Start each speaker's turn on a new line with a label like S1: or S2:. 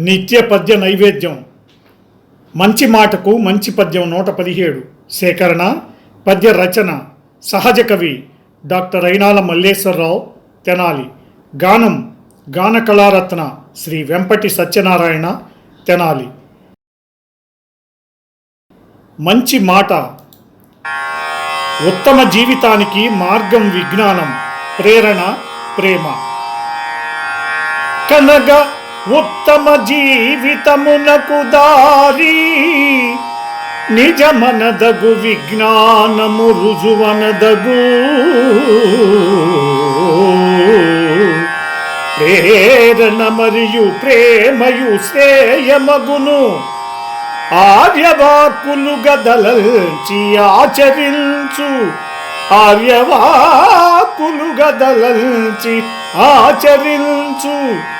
S1: నిత్య పద్య నైవేద్యం. మంచి మాటకు మంచి పద్యం నూట పదిహేడు. సేకరణ పద్య రచన సహజ కవి డాక్టర్ అయినాల మల్లేశ్వరరావు తెనాలి. గానం గాన కళారత్న శ్రీ వెంపటి సత్యనారాయణ తెనాలి. మంచి మాట. ఉత్తమ జీవితానికి మార్గం విజ్ఞానం ప్రేరణ ప్రేమ. కనగ ఉత్తమ జీవితమునకు దారి. నిజమనదగు విజ్ఞానము రుజువనదగు. ప్రేరణ మరియు ప్రేమయు శ్రేయమగును. ఆర్యవాక్కులు గదలంచి ఆచరించు. ఆర్యవాక్కులు గదలంచి ఆచరించు. ఆ